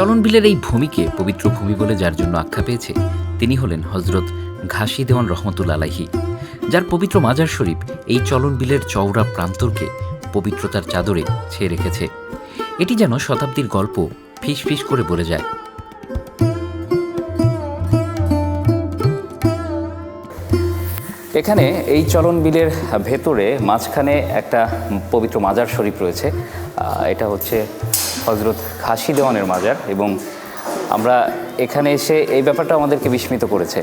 চলনবিলের এই ভূমিকে পবিত্র ভূমি বলে যার জন্য আখ্যা পেয়েছে, তিনি হলেন হজরত ঘাসি দেওয়ান রহমতুল আলাহি যার পবিত্র মাজার শরীফ এই চলনবিলের চওড়া প্রান্তরকে পবিত্রতার চাদরে ছেয়ে রেখেছে। এটি যেন শতাব্দীর গল্প ফিস ফিস করে বলে যায়। এখানে এই চলন বিলের ভেতরে মাঝখানে একটা পবিত্র মাজার শরীফ রয়েছে। এটা হচ্ছে হজরত খাসি দেওয়ানের মাজার এবং আমরা এখানে এসে এই ব্যাপারটা আমাদেরকে বিস্মিত করেছে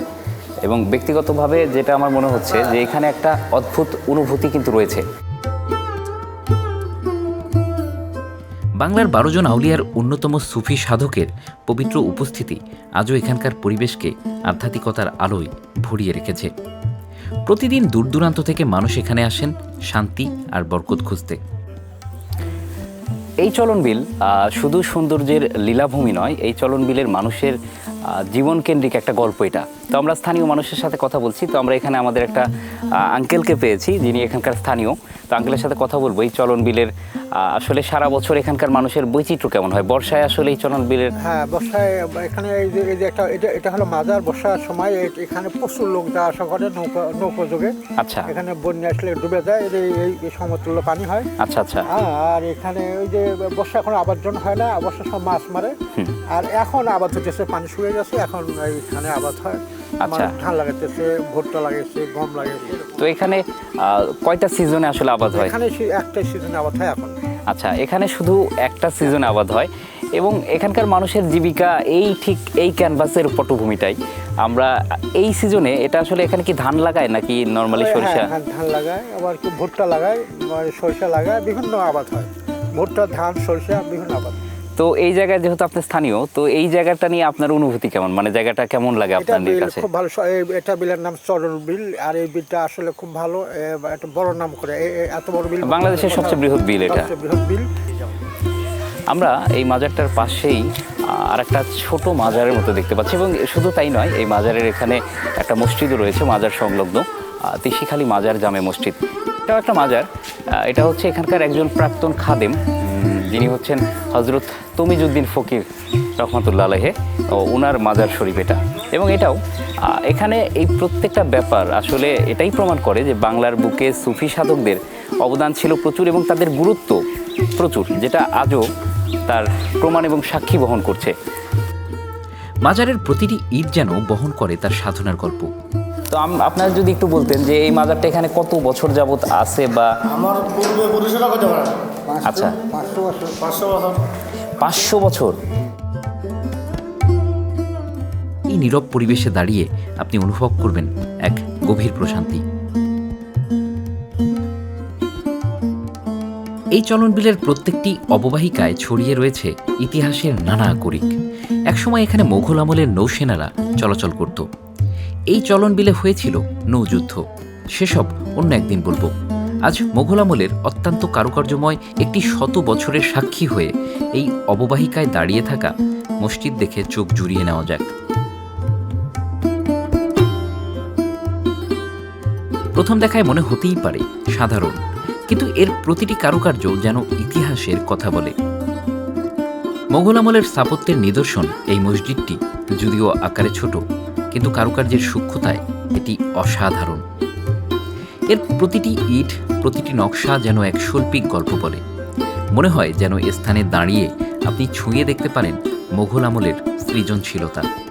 এবং ব্যক্তিগতভাবে যেটা আমার মনে হচ্ছে যে এখানে একটা অদ্ভুত অনুভূতি কিন্তু রয়েছে। বাংলার বারো জন আউলিয়ার অন্যতম সুফি সাধকের পবিত্র উপস্থিতি আজও এখানকার পরিবেশকে আধ্যাত্মিকতার আলোয় ভরিয়ে রেখেছে। প্রতিদিন দূর দূরান্ত থেকে মানুষ এখানে আসেন শান্তি আর বরকত খুঁজতে। এই চলন বিল শুধু সৌন্দর্যের লীলাভূমি নয় এই চলন বিলের মানুষের আহ, জীবনকেন্দ্রিক একটা গল্প এটা। তো আমরা স্থানীয় মানুষের সাথে কথা বলছি তো আমরা এখানে আমাদের একটা আঙ্কেলকে পেয়েছি যিনি এখানকার স্থানীয়। তো আঙ্কেলের সাথে কথা বলব এই চলন বিলের আসলে সারা বছর এখানকার মানুষের বৈচিত্র্য কেমন হয়? বর্ষায় আসলে এই চলন বিলের হ্যাঁ বর্ষায় এখানে এই যে এই যে একটা এটা এটা হলো মাজার বর্ষার সময় এখানে প্রচুর লোক যাওয়া আসা করে নৌকা নৌকো যোগে। আচ্ছা। এখানে বন্যা আসলে ডুবে যায় এই এই এই সমতুল্য পানি হয়। আচ্ছা আচ্ছা। হ্যাঁ, আর এখানে ওই যে বর্ষা এখন আবাদ জন্য হয় না বর্ষার সময় মাছ মারে। আর এখন আবাদ হতেছে পানি শুকিয়ে গেছে এখন এইখানে আবাদ হয়। আচ্ছা। ধান লাগাইতেছে ভুট্টা লাগাইছে গম লাগাইছে। তো এখানে কয়টা সিজনে আসলে আবাদ হয়? এখানে একটাই সিজনে আবাদ হয় এখন। আচ্ছা এখানে শুধু একটা সিজনে আবাদ হয়। এবং এখানকার মানুষের জীবিকা এই ঠিক এই ক্যানভাসের পটভূমিটাই। আমরা এই সিজনে এটা আসলে এখানে কি ধান লাগায় নাকি নর্মালি সরিষা হ্যাঁ, হ্যাঁ, ধান লাগায় আবার কি ভুট্টা লাগায় সরিষা লাগায় বিভিন্ন আবাদ হয়। ভুট্টা ধান সরিষা বিভিন্ন আবাদ। তো এই জায়গায় যেহেতু আপনি স্থানীয় তো এই জায়গাটা নিয়ে আপনার অনুভূতি কেমন? মানে জায়গাটা কেমন লাগে আপনাদের কাছে? খুব ভালো এটা বিলের নাম চরণ বিল আর এই বিলটা আসলে খুব ভালো একটা বড় নাম করে এত বড় বিল বাংলাদেশের সবচেয়ে বৃহৎ বিল এটা। বৃহৎ বিল। আমরা এই মাজারটার পাশেই আর একটা ছোট মাজারের মতো দেখতে পাচ্ছি এবং শুধু তাই নয় এই মাজারের এখানে একটা মসজিদও রয়েছে মাজার সংলগ্ন তিসিখালী মাজার জামে মসজিদ। এটাও একটা মাজার এটা হচ্ছে এখানকার একজন প্রাক্তন খাদেম যিনি হচ্ছেন হজরত তমিজুদ্দিন ফকির রহমতুল্লাহ আলহে ও ওনার মাজার শরীফ এটা। এবং এটাও এখানে এই প্রত্যেকটা ব্যাপার আসলে এটাই প্রমাণ করে যে বাংলার বুকে সুফি সাধকদের অবদান ছিল প্রচুর এবং তাদের গুরুত্ব প্রচুর, যেটা আজও তার প্রমাণ এবং সাক্ষী বহন করছে। মাজারের প্রতিটি ঈদ যেন বহন করে তার সাধনার গল্প। তো আম- আপনারা যদি একটু বলতেন যে এই মাজারটা এখানে কত বছর যাবত আছে বা আমার পূর্বে পুরুষেরা করতে পারে। আচ্ছা। পাঁচশো বছর। পাঁচশো বছর। পাঁচশো বছর। এই নীরব পরিবেশে দাঁড়িয়ে আপনি অনুভব করবেন এক গভীর প্রশান্তি। এই চলনবিলের প্রত্যেকটি অববাহিকায় ছড়িয়ে রয়েছে ইতিহাসের নানা করিক একসময় এখানে মোঘল আমলের নৌসেনারা চলাচল করত। এই চলনবিলে হয়েছিল নৌযুদ্ধ। সেসব অন্য একদিন বলব। আজ মোঘল আমলের অত্যন্ত কারুকার্যময় একটি শত বছরের সাক্ষী হয়ে এই অববাহিকায় দাঁড়িয়ে থাকা মসজিদ দেখে চোখ জুড়িয়ে নেওয়া যাক। প্রথম দেখায় মনে হতেই পারে সাধারণ, কিন্তু এর প্রতিটি কারুকার্য যেন ইতিহাসের কথা বলে। মোঘল আমলের স্থাপত্যের নিদর্শন এই মসজিদটি, যদিও আকারে ছোট কিন্তু কারুকার্যের সূক্ষ্মতায় এটি অসাধারণ। এর প্রতিটি ইট, প্রতিটি নকশা যেন এক শৈল্পিক গল্প বলে। মনে হয় যেন স্থানে দাঁড়িয়ে আপনি ছুঁয়ে দেখতে পারেন মোঘল আমলের সৃজনশীলতা।